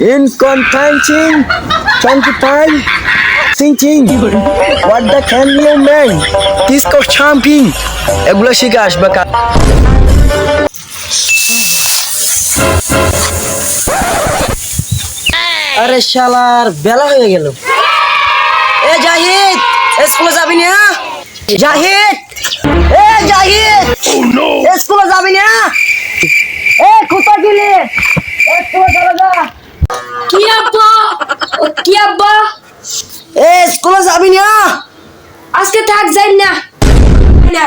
In time, ching ching. What the can you man? Disco champion. এগুলো শিখে আসবে কা আরে শালার বেলা হয়ে গেল এ জাহিদ স্কুলে যাবি না জাহিদ এ জাহিদ স্কুলে যাবি না এ কোথায় গেলি স্কুলে চলে যা কি আব্বা ও কি আব্বা এ স্কুলে যাবি না আজকে থাক যাই না না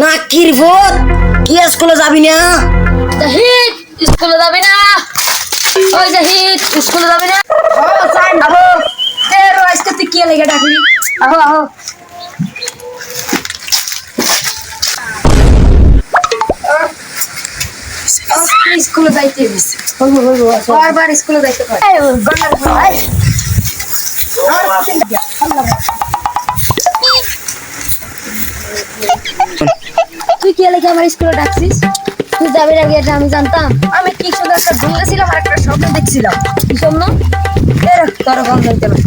না কি রিপোর্ট কি স্কুলে যাবি না? জাহিদ স্কুলে যাবি না? ওই জাহিদ স্কুলে যাবি না? ও যাই না। আবো এ রো আজকে তুই কি লেগে ডাকলি? আহো আহো। স্কুলে যাইতে হইছে? বারবার স্কুলে যাইতে পারে তুই কি লেগে আমার স্কুলে ডাকছিস? তুই যাবি আগে এটা আমি জানতাম? আমি কি শুধু একটা ঘুমতেছিলাম আর একটা স্বপ্ন দেখছিলাম? কি স্বপ্ন? এ রাখ, তোর গন্ধ হইতে পারে।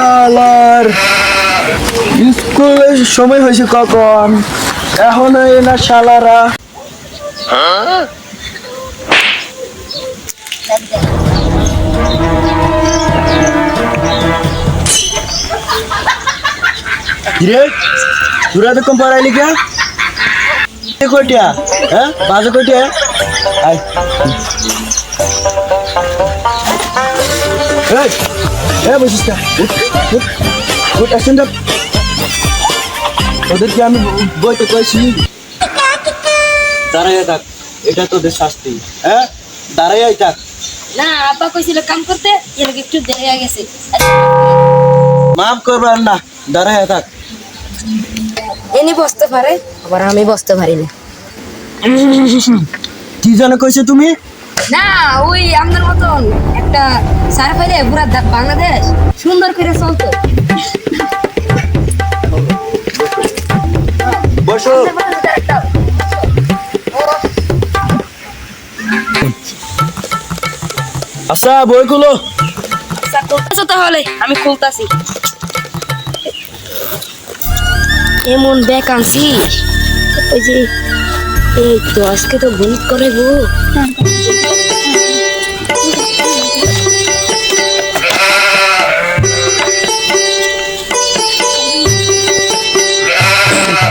শালার স্কুলের সময় হয়েছে কখন? এখন না শালারা। এ কটিয়া হ্যাঁ? বাজে কটিয়া এই এ বসিস না উঠ আসেন তো ওদেরকে আমি বইতে কয়েছি দাঁড়াই থাক এটা তোদের শাস্তি। হ্যাঁ? দাঁড়াই থাক। না আব্বা কইছিল কাম করতে এর একটু দেরি হয়ে গেছে। মাফ করবার না দাঁড়াই থাক। এনি বসতে পারে আবার আমি বসতে পারি না কি জানো কইছে তুমি? না ওই আমাদের মতন একটা সার পাইলে পুরা বাংলাদেশ সুন্দর করে চলতো। বসো। আচ্ছা বইগুলো আচ্ছা, খুলতেছো তাহলে আমি খুলতাছি। এমন ব্যাগ আনছিস ওই যে এই তো আজকে তো গণিত করে গো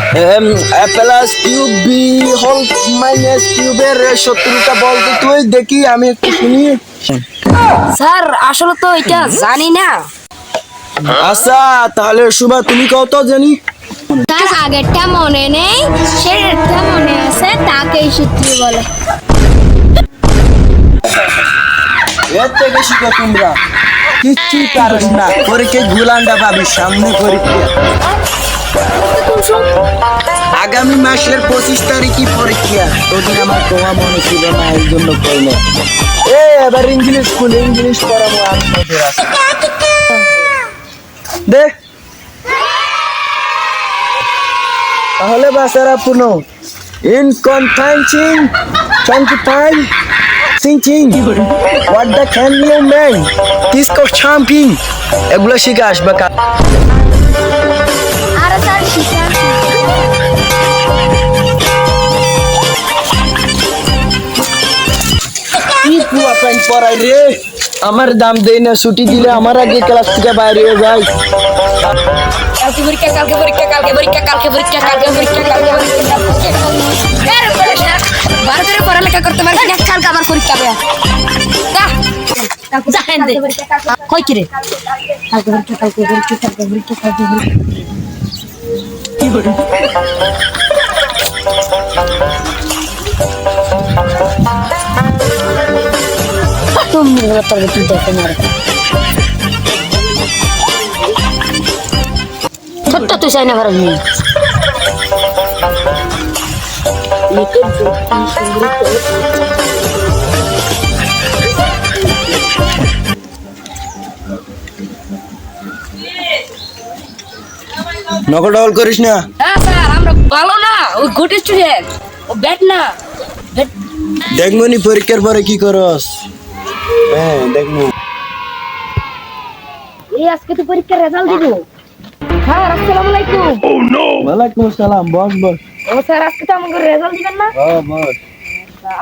plus cube b whole minus কিউবের সত্তরটা বলতে তুই দেখি আমি একটু শুনি। স্যার আসলে তো এটা জানি না। আচ্ছা তাহলে শুভা তুমি কত জানি। তার আগেরটা মনে নেই সেটা মনে আছে তাকেই সূত্রী বলে। এর থেকে শিখো তোমরা। কিচ্ছুই পারস না। পরীক্ষা গুলান্ডা পাবি সামনে পরীক্ষা। আগামী মাসের পঁচিশ তারিখই পরীক্ষা। ওদিন আমার তোমার মনে ছিল না, এই জন্য কইলে। এ, এবার ইংলিশ স্কুল ইংলিশ পড়াবো দে। তাহলে বাসারা পুনো ইন টাইম চিং চিং what the can you man disco চাম্পিং এগুলো শিখে আসবে পরাই রে আমার দাম দেই না ছুটি দিলে আমার আগে ক্লাস থেকে বাইরে হয়ে যায় কালকে পরীক্ষা কালকে পরীক্ষা কালকে পরীক্ষা কালকে পরীক্ষা কালকে পরীক্ষা কালকে পরীক্ষা করে পড়ালেখা করতে পারছি না কালকে আবার পরীক্ষা হবে কই কি রে কালকে পরীক্ষা কালকে পরীক্ষা কালকে পরীক্ষা কালকে পরীক্ষা তুমি তোর তুই দেখতে মারে ছোট্ট তুই চাই না ঘরে নকল টকল করিস না? হ্যাঁ স্যার আমরা ভালো না ওই গুড স্টুডেন্ট ও ব্যাট না। দেখমনি পরীক্ষার পরে কি করস। হ্যাঁ দেখমু এই আজকে তো পরীক্ষার রেজাল্ট দিব। স্যার আসসালামু আলাইকুম। ওয়ালাইকুম আসসালাম বস বস। ও স্যার আজকে তো আমাকে রেজাল্ট দিবেন না? হ্যাঁ বস।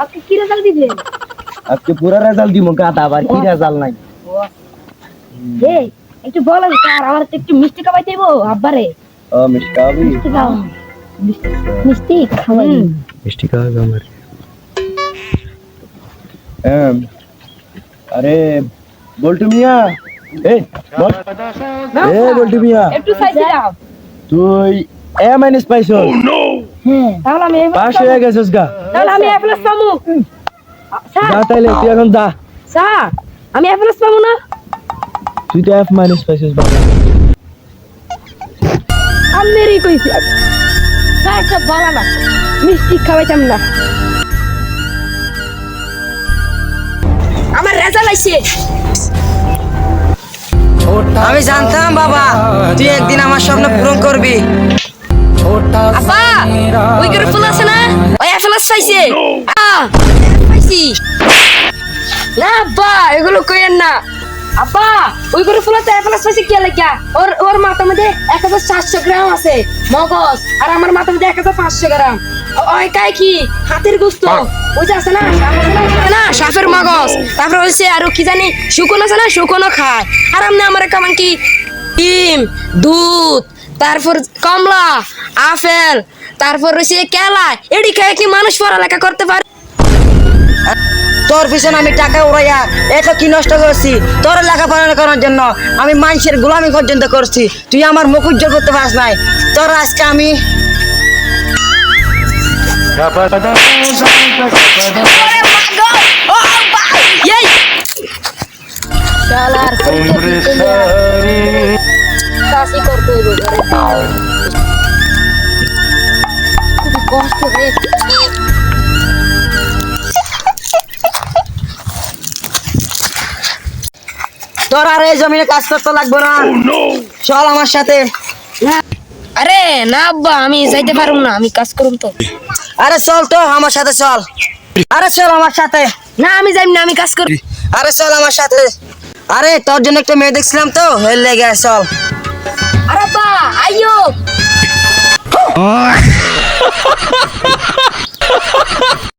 আজকে কি রেজাল্ট দিবেন আজকে পুরা রেজাল্ট দিমু গাদা আবার কি রেজাল্ট নাই? এই একটু বলেন স্যার আমার একটু মিষ্টি খাওয়াই দেব আব্বারে। ও মিষ্টি খাবি মিষ্টি খাও মিষ্টি খাওয়াই মিষ্টি খাওয়াবি আমার। হ্যাঁ। আরে বল্টু মিয়া। এই বল। এ বল্টু মিয়া। একটু সাইজে দাও। তুই এ মাইনাস পাইছ তাহলে আমি এবার পাস হয়ে গেছিস গা। তাহলে আমি এ প্লাস পাবো। স্যার। যা তাইলে তুই এখন যা। স্যার আমি এ প্লাস পাবো না। তুই তো এফ মাইনাস পাইছিস বাবা। আমেরই কইছি। স্যার সব ভালো না মিষ্টি খাওয়াইতাম না। আমি জানতাম বাবা তুই একদিন আমার স্বপ্ন পূরণ করবি। আপা ওই করে ফুল আছে না? ওই এফএলএস চাইছে। পাইছি। না আব্বা এগুলো কইেন না। আপা ওই করে ফুল এফএলএস পাইছে কি লেখা ওর ওর মাথার মধ্যে এক হাজার সাতশো গ্রাম আছে মগজ। আর আমার মাথার মধ্যে এক হাজার পাঁচশো গ্রাম। ওই কাই কি? হাতের গুস্ত। ওই যে আছে না? না, সাপের মগজ। তারপরে হচ্ছে আর কি জানি শুকনো আছে না শুকনো খায়। আর আপনি আমার কেমন কি? ডিম দুধ তারপর কমলা আপেল তারপর রয়েছে কেলা। এডি খেয়ে কি মানুষ পড়ালেখা করতে পারে? তোর পিছনে আমি টাকা উড়াইয়া এত কি নষ্ট করছি? তোর লেখাপড়া করার জন্য আমি মানুষের গোলামি পর্যন্ত করছি। তুই আমার মুখ উজ্জ্বল করতে পারস নাই। তোর আজকে আমি কষ্ট রে তোর আর এই জমিনে কাজ করতে লাগবে না। চল আমার সাথে। আরে না আব্বা আমি যাইতে পারুম না আমি কাজ করুম তো। আরে চল তো, আমার সাথে চল। আরে চল আমার সাথে। না, আমি যাই না, আমি কাজ করি। আরে চল আমার সাথে। আরে, তোর জন্য একটা মেয়ে দেখছিলাম তো, হেল লেগে চল। আরে বা আইও